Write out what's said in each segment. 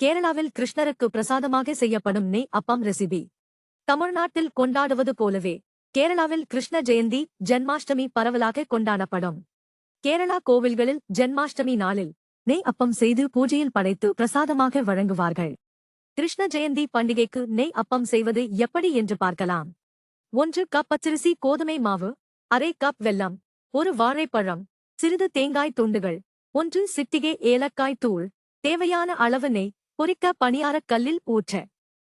கேரளாவில் கிருஷ்ணருக்கு பிரசாதமாக செய்யப்படும் நெய் அப்பம் ரெசிபி. தமிழ்நாட்டில் கொண்டாடுவது போலவே கேரளாவில் கிருஷ்ண ஜெயந்தி ஜென்மாஷ்டமி பரவலாக கொண்டாடப்படும். கேரளா கோவில்களில் ஜென்மாஷ்டமி நாளில் நெய் அப்பம் செய்து பூஜையில் படைத்து பிரசாதமாக வழங்குவார்கள். கிருஷ்ண ஜெயந்தி பண்டிகைக்கு நெய் அப்பம் செய்வது எப்படி என்று பார்க்கலாம். ஒன்று கப் பச்சரிசி கோதுமை மாவு அரை கப் வெல்லம் ஒரு வாழைப்பழம் சிறிது தேங்காய் துண்டுகள் ஒன்று சிட்டிகை ஏலக்காய் தூள் தேவையான அளவு நெய் பொறிக்க பணியாரக் கல்லில் ஊற்ற.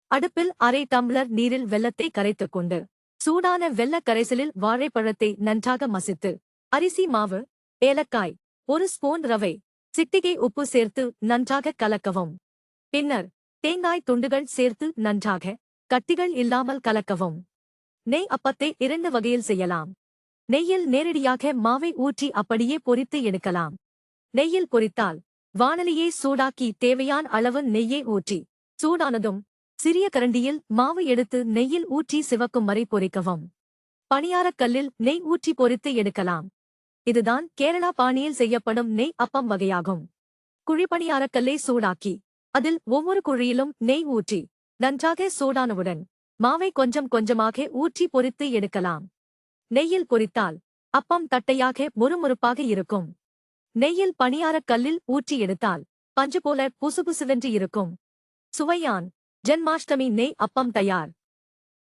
அடுப்பில் அரை டம்ளர் நீரில் வெள்ளத்தை கரைத்துக் கொண்டு சூடான வெள்ளக் கரைசலில் வாழைப்பழத்தை நன்றாக மசித்து அரிசி மாவு ஏலக்காய் ஒரு ஸ்பூன் ரவை சிட்டிகை உப்பு சேர்த்து நன்றாக கலக்கவும். பின்னர் தேங்காய் துண்டுகள் சேர்த்து நன்றாக கட்டிகள் இல்லாமல் கலக்கவும். நெய் அப்பத்தை இரண்டு வகையில் செய்யலாம். நெய்யில் நேரடியாக மாவை ஊற்றி அப்படியே பொரித்து எடுக்கலாம். நெய்யில் பொரித்தால் வானலியை சூடாக்கி தேவையான அளவு நெய்யை ஊற்றி சூடானதும் சிறிய கரண்டியில் மாவு எடுத்து நெய்யில் ஊற்றி சிவக்கும் வரை பொறிக்கவும். பணியாரக்கல்லில் நெய் ஊற்றி பொரித்து எடுக்கலாம். இதுதான் கேரளா பாணியில் செய்யப்படும் நெய் அப்பம் வகையாகும். குழிப்பணியாரக்கல்லை சூடாக்கி அதில் ஒவ்வொரு குழியிலும் நெய் ஊற்றி நன்றாக சூடானவுடன் மாவை கொஞ்சம் கொஞ்சமாக ஊற்றி பொரித்து எடுக்கலாம். நெய்யில் பொறித்தால் அப்பம் தட்டையாக முறுமுறுப்பாக இருக்கும். நெய்யில் பணியாரக் கல்லில் ஊற்றி எடுத்தால் பஞ்சு போல புசுபுசுவென்று இருக்கும். சுவையான். ஜென்மாஷ்டமி நெய் அப்பம் தயார்.